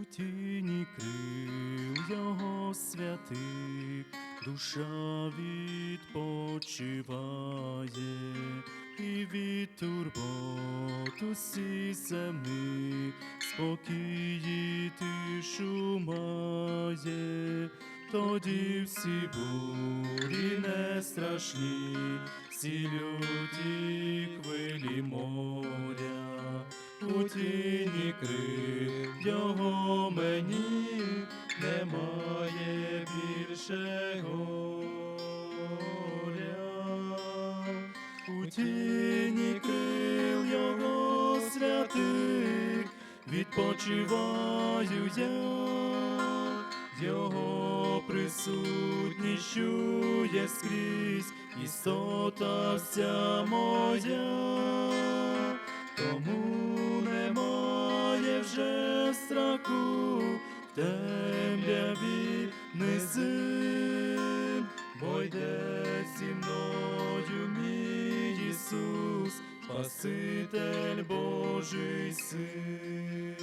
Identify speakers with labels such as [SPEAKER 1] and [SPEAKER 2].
[SPEAKER 1] У тіні крил його святих душа відпочиває, і від турбот усі земних спокій тишу має, тоді всі бурі не страшні, всі люті хвилі у тіні крил його мені немає більше горя. У тіні крил його святих відпочиваю я, його присутність чує скрізь істота вся моя, вже в темряві низин, бо йде зі мною мій Ісус, Спаситель Божий син.